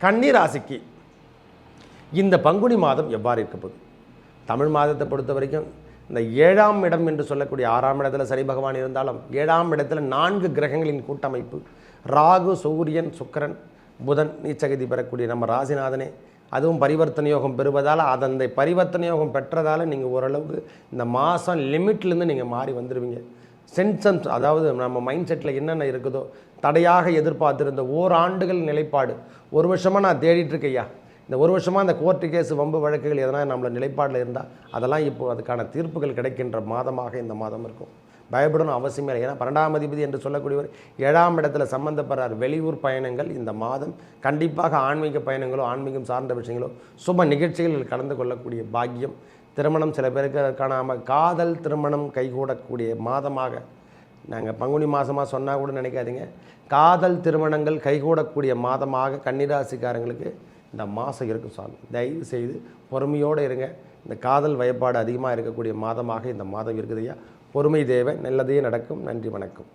கன்னி ராசிக்கு இந்த பங்குனி மாதம் எவ்வாறு இருக்க போகுது? தமிழ் மாதத்தை பொறுத்த வரைக்கும் இந்த ஏழாம் இடம் என்று சொல்லக்கூடிய ஆறாம் இடத்துல சனி பகவான் இருந்தாலும் ஏழாம் இடத்துல நான்கு கிரகங்களின் கூட்டமைப்பு ராகு சூரியன் சுக்கரன் புதன் நீச்சகதி பெறக்கூடிய நம்ம ராசிநாதனே அதுவும் பரிவர்த்தனை யோகம் பெறுவதால் அதந்த பரிவர்த்தனை யோகம் பெற்றதால் நீங்கள் ஓரளவுக்கு இந்த மாதம் லிமிட்லேருந்து நீங்கள் மாறி வந்துடுவீங்க சென்சம்ஸ் அதாவது நம்ம மைண்ட் செட்டில் என்னென்ன இருக்குதோ தடையாக எதிர்பார்த்துருந்த ஓராண்டுகள் நிலைப்பாடு. ஒரு வருஷமாக நான் தேடிட்டு இருக்கையா இந்த ஒரு வருஷமாக இந்த கோர்ட்டு கேஸ் வம்பு வழக்குகள் எதனா நம்மளை நிலைப்பாடில் இருந்தால் அதெல்லாம் இப்போது அதுக்கான தீர்ப்புகள் கிடைக்கின்ற மாதமாக இந்த மாதம் இருக்கும். பயப்படணும் அவசியமே இல்லை. ஏன்னா பன்னெண்டாம் அதிபதி என்று சொல்லக்கூடியவர் ஏழாம் இடத்துல சம்மந்தப்படுறார் வெளியூர் பயணங்கள் இந்த மாதம் கண்டிப்பாக ஆன்மீக பயணங்களோ ஆன்மீகம் சார்ந்த விஷயங்களோ சுப நிகழ்ச்சிகளில் கலந்து கொள்ளக்கூடிய பாக்கியம். திருமணம் சில பேருக்கு காணாமல் காதல் திருமணம் கைகூடக்கூடிய மாதமாக. நாங்கள் பங்குனி மாதமாக சொன்னால் கூட நினைக்காதீங்க. காதல் திருமணங்கள் கைகூடக்கூடிய மாதமாக கன்னிராசிக்காரங்களுக்கு இந்த மாதம் இருக்கும் சாமி. தயவு செய்து பொறுமையோடு இருங்க. இந்த காதல் வயப்பாடு அதிகமாக இருக்கக்கூடிய மாதமாக இந்த மாதம் இருக்குதையா பொறுமை தேவை நல்லதே நடக்கும். நன்றி வணக்கம்.